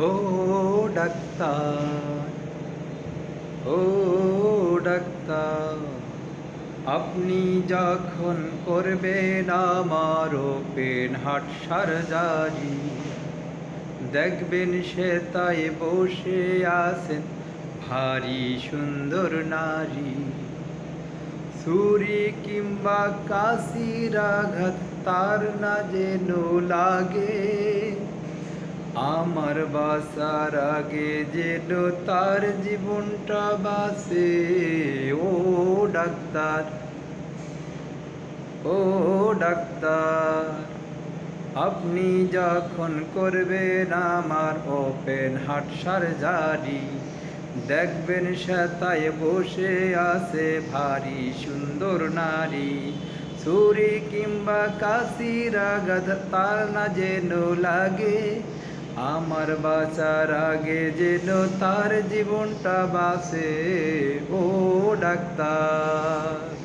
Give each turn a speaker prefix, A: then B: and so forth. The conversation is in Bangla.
A: ও ডাক্তার ও ডাক্তার আপনি যখন করবেন আমার ওপেন হার্ট সার্জারি দেখবেন সে তাই বসে আছেন ভারী সুন্দর নারী ছুরি কিংবা কাশির আঘাত তার না যেন লাগে আমার বাসার আগে যেন তার জীবনটা বাসে ও ডাক্তার ও ডাক্তার, আপনি যখন করবেন আমার ওপেন হার্ট সার্জারি, দেখবেন সেতায় বসে আছে ভারী সুন্দর নারী। ছুরি কিংবা কাশির আঘাত তার না যেন লাগে আমার বাঁচার আগে যেন তার জীবনটা বাসে ও ডাক্তার।